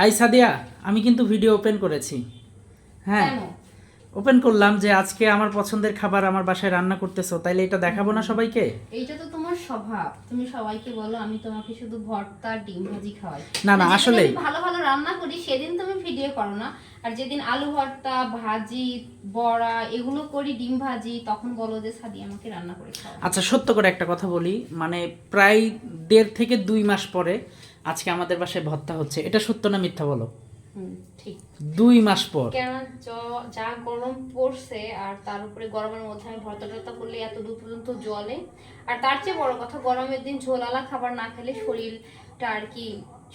I Sadia আমি কিন্তু video open করেছি। হ্যাঁ ওপেন করলাম যে আজকে আমার পছন্দের খাবার আমার বাসায় রান্না করতেছো তাইলে এটা দেখাবো না সবাইকে? এইটা তো তোমার স্বভাব। তুমি সবাইকে বলো আমি তোমাকে শুধু ভর্তা ডিম ভাজি খাওয়াই। না, না, আসলেই। আমি ভালো ভালো রান্না করি সেদিন তুমি ভিডিও করো না। আর যেদিন আলু ভর্তা ভাজি বড়া এগুলো করি ডিম ভাজি তখন বলো যে সাদি আমাকে রান্না করে খাও আচ্ছা সত্য করে একটা কথা বলি। মানে প্রায় দেড় থেকে দুই মাস পরে আজকে আমাদের বাসায় ভর্তা হচ্ছে। এটা সত্য না মিথ্যা বলো? দুই মাস পর। যা গরম পড়ছে আর তার উপরে গরমের মধ্যে আমি ভর্তা টর্তা করলে এত দূর পর্যন্ত জলে আর তার চেয়ে বড় কথা গরমের দিন ঝোলালা খাবার না খেলে শরীরটা আর কি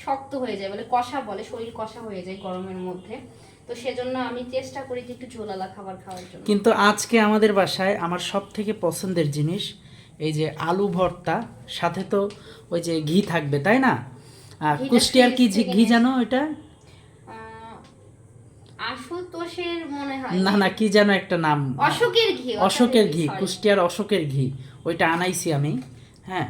শক্ত হয়ে যায় বলে কষা বলে শরীর কষা হয়ে যায় গরমের মধ্যে। তো সেজন্য আমি চেষ্টা করি যে একটু ঝোলালা খাবার খাওয়ার জন্য। কিন্তু আজকে আমাদের বাসায় আমার সব থেকে পছন্দের জিনিস এই যে আলু ভর্তা সাথে তো ওই যে ঘি থাকবে তাই না? আর কুষ্টি কুষ্টিয়ার কি ঘি জানো এটা? আশুতোষের মনে হয়। না না কি যেন একটা নাম। অশোকের ঘি অশোকের ঘি কুষ্টিয়ার অশোকের ঘি। ওইটা আনাইছি আমি হ্যাঁ।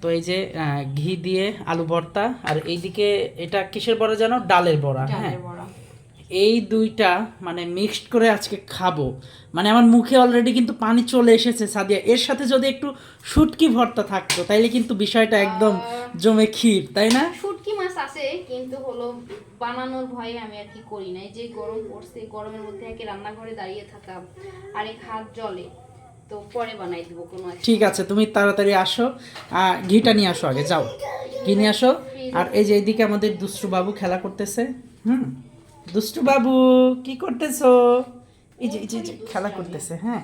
তো এই যে আহ, ঘি দিয়ে আলু ভর্তা আর এইদিকে এটা কিসের বড়া জানো? ডালের বড়া হ্যাঁ। এই দুইটা মানে মিক্সড করে আজকে খাব। মানে আমার মুখে অলরেডি কিন্তু পানি চলে এসেছে সাদিয়া। এর সাথে যদি একটু শুটকি ভর্তা থাকতো তাইলে কিন্তু বিষয়টা একদম জমে ক্ষীর তাই না? শুটকি মাছ আছে কিন্তু হলো বানানোর ভয়ে আমি আর কি করি না এই যে গরম পড়ছে গরমের মধ্যে একে রান্নাঘরে দাঁড়িয়ে থাকা আর এক হাত জলে তো পরে বানাই দিব কোনো। ঠিক আছে তুমি তাড়াতাড়ি আসো। ঘিটা নিয়ে আসো আগে যাও। ঘি নিয়ে আসো। আর এই যে এইদিকে আমাদের দুষ্টু বাবু খেলা করতেছে। হুম? দুষ্টু বাবু কি করতেছো? এই যে এই যে খেলা করতেছে হ্যাঁ।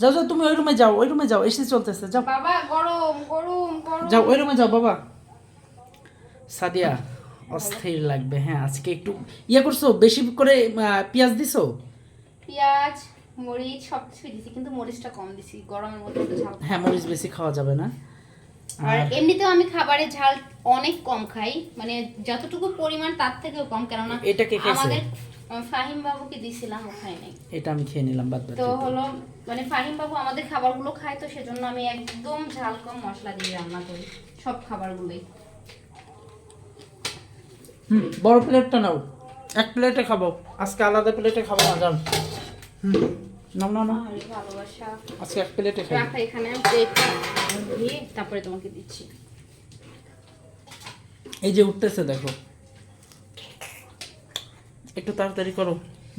যাও যাও তুমি ওই রুমে যাও ওই রুমে যাও এসে চলতেছে যাও। বাবা গরম গরম গরম। যাও ওই রুমে যাও বাবা। সাদিয়া অস্থির লাগবে হ্যাঁ আজকে একটু ইয়ে করছ বেশি করে পেঁয়াজ দিছো? পেঁয়াজ মরিচ সব কিছুই দিছি কিন্তু মরিচটা কম দিছি গরমের মধ্যে হ্যাঁ মরিচ বেশি খাওয়া যাবে না। আর এমনিতেও আমি খাবারে ঝাল অনেক কম খাই মানে যতটুকু পরিমাণ তার থেকেও কম কেননা এটা কে আমাদের ফাহিম বাবুকে দিছিলাম নেই। এটা আমি খেয়ে নিলাম বাদ তো হলো মানে ফাহিম বাবু আমাদের খাবারগুলো খায় তো সেজন্য আমি একদম ঝাল কম মশলা দিয়ে রান্না করি সব খাবারগুলোই। হুম বড় প্লেটটা নাও। এক প্লেটে খাব। আজকে আলাদা প্লেটে খাব না যান হুম। না ভালোবাসা। এক প্লেটে রাখা এখানে প্লেটটা তারপরে তোমাকে দিচ্ছি। এই যে উঠতেছে দেখো। একটু তাড়াতাড়ি করো।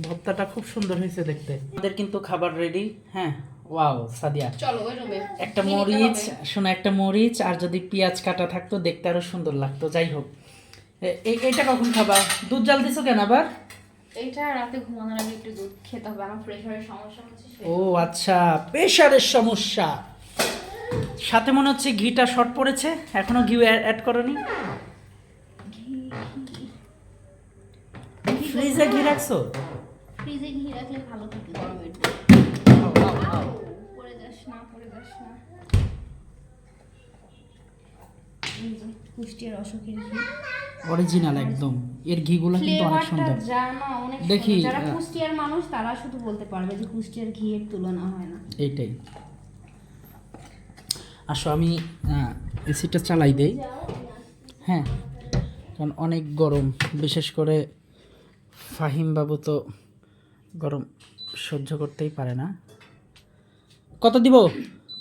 ভর্তাটা খুব সুন্দর হয়েছে দেখতে। আমাদের কিন্তু খাবার রেডি হ্যাঁ? ওয়াও সাদিয়া। চলো ওই রুমে একটা মরিচ শোনো একটা মরিচ আর যদি পেঁয়াজ কাটা থাকতো দেখতে আরও সুন্দর লাগতো। যাই হোক। এটা কখন খাবা? দুধ জাল দিছো কেন আবার? এইটা রাতে ঘুমানোর আগে একটু দুধ খেতে হবে। আমার প্রেশারের সমস্যা হচ্ছে ও আচ্ছা প্রেশারের সমস্যা। সাথে মনে হচ্ছে ঘিটা শর্ট পড়েছে এখনও ঘি অ্যাড করনি। ফ্রিজে ঘি রাখছো? ফ্রিজে ঘি রাখলে ভালো থাকে গরমের। পড়ে যাস না পড়ে যাস না। এই যে কুষ্টিয়ার অশোকের ঘি। অরিজিনাল একদম। এর ঘিগুলো কিন্তু অনেক সুন্দর। দেখি। যারা কুষ্টিয়ার মানুষ তারা শুধু বলতে পারবে যে কুষ্টিয়ার ঘিয়ের তুলনা হয় না। এইটাই। আসো আমি এসিটা চালাই দেই। হ্যাঁ কারণ অনেক গরম। বিশেষ করে ফাহিম বাবু তো গরম সহ্য করতেই পারে না। কত দিব?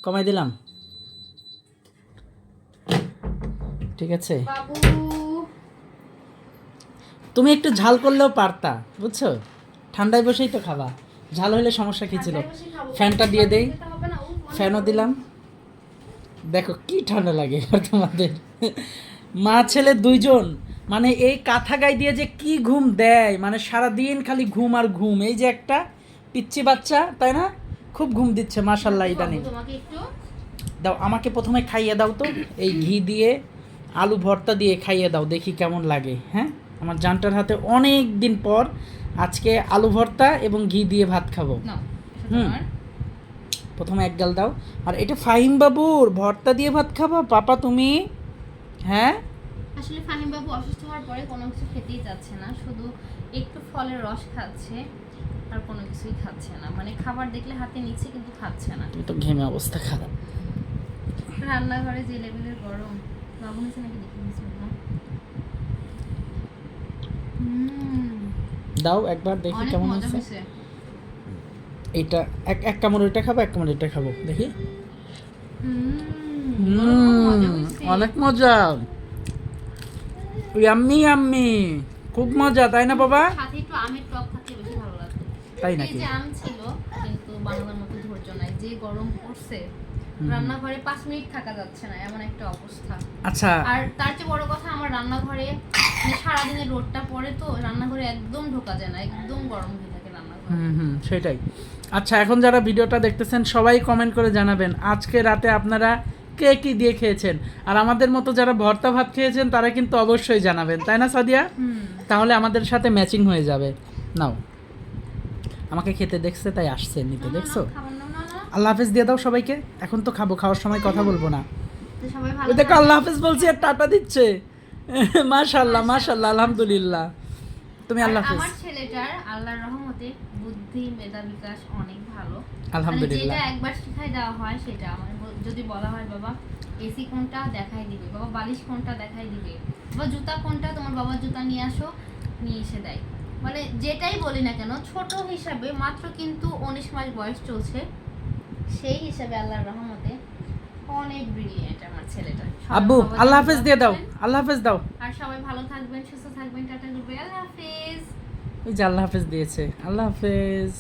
কমাই দিলাম। ঠিক আছে? তুমি একটু ঝাল করলেও পারতা বুঝছ? ঠান্ডায় বসেই তো খাবা। ঝাল হলে সমস্যা কী ছিল। ফ্যানটা দিয়ে দেই। ফ্যানও দিলাম। দেখো কি ঠান্ডা লাগে তোমাদের। মা ছেলে দুইজন মানে এই কাঁথা গায়ে দিয়ে যে কি ঘুম দেয় মানে সারা দিন খালি ঘুম আর ঘুম। এই যে একটা পিচ্ছি বাচ্চা তাই না? খুব ঘুম দিচ্ছে মাশাল্লাহ ইদানিং। দাও আমাকে প্রথমে খাইয়ে দাও তো। এই ঘি দিয়ে আলু ভর্তা দিয়ে খাইয়ে দাও দেখি কেমন লাগে হ্যাঁ? আমার জানটার হাতে অনেক দিন পর আজকে আলু ভর্তা এবং ঘি দিয়ে ভাত খাব। হুম। প্রথমে এক গাল দাও। আর এটা ফাহিম বাবুর ভর্তা দিয়ে ভাত খাবা? পাপা তুমি? হ্যাঁ? আসলে ফাহিম বাবু অসুস্থ হওয়ার পরে কোনো কিছু খেতেই যাচ্ছে না শুধু একটু ফলের রস খাচ্ছে আর কোনো কিছুই খাচ্ছে না। মানে খাবার দেখলে হাতে নিচ্ছে কিন্তু খাচ্ছে না। তুমি তো ঘেমে অবস্থা খারাপ। রান্নাঘরে যে লেভেলের গরম। নাকি দেখে দাও একবার দেখি কেমন হয়েছে। এইটা এক এক কামড় ওইটা খাব এক কামড় এটা খাব দেখি। অনেক মজা ইয়াম্মি ইয়াম্মি খুব মজা তাই না বাবা? সাথে একটু আমের টক থাকলে বেশি ভালো লাগতো। তাই নাকি? আম ছিল কিন্তু বাংলার মতো ধৈর্য নাই যে গরম পড়ছে। রান্নাঘরে পাঁচ মিনিট থাকা যাচ্ছে না এমন একটা অবস্থা। আচ্ছা। আর তার চেয়ে বড় কথা আমার রান্নাঘরে মানে সারাদিনের রোদটা পড়ে তো রান্নাঘরে একদম ঢোকা যায় না একদম গরম হয়ে থাকে রান্নাঘরে। হুম হুম সেটাই। আচ্ছা এখন যারা ভিডিওটা দেখতেছেন সবাই কমেন্ট করে জানাবেন আজকে রাতে আপনারা কে কি দিয়ে খেয়েছেন? আর আমাদের মতো যারা ভর্তা ভাত খেয়েছেন তারা কিন্তু অবশ্যই জানাবেন তাই না সাদিয়া? তাহলে আমাদের সাথে ম্যাচিং হয়ে যাবে। নাও। আমাকে খেতে দেখছে তাই আসছে নিতে দেখছ। আল্লাহ হাফেজ দিয়ে দাও সবাইকে। এখন তো খাব খাওয়ার সময় কথা বলব না। দেখো আল্লাহ হাফেজ বলছি আর টাটা দিচ্ছে। মাশাল্লাহ মাশাল্লাহ আলহামদুলিল্লাহ। তুমি আল্লাহ হাফেজ। আমার ছেলেটার আল্লাহর রহমতে বুদ্ধি মেধা বিকাশ অনেক ভালো। আলহামদুলিল্লাহ। মানে যেটা একবার শিখাই দেওয়া হয় সেটা ব- যদি বলা হয় বাবা এসি কোনটা দেখাই দিবে? বাবা বালিশ কোনটা দেখাই দিবে? বাবা জুতা কোনটা? তোমার বাবার জুতা নিয়ে আসো নিয়ে এসে দেয়। মানে যেটাই বলি না কেন ছোট হিসাবে মাত্র কিন্তু উনিশ মাস বয়স চলছে। সেই হিসাবে আল্লাহর রহমতে অনেক ব্রিলিয়েন্ট আমার ছেলেটা। আব্বু আল্লাহ হাফেজ দিয়ে দাও আল্লাহ হাফেজ দাও। আর সবাই ভালো থাকবেন সুস্থ থাকবেন টাটা গুড আল্লাহ হাফেজ। ওই যে আল্লাহ হাফেজ দিয়েছে আল্লাহ হাফেজ।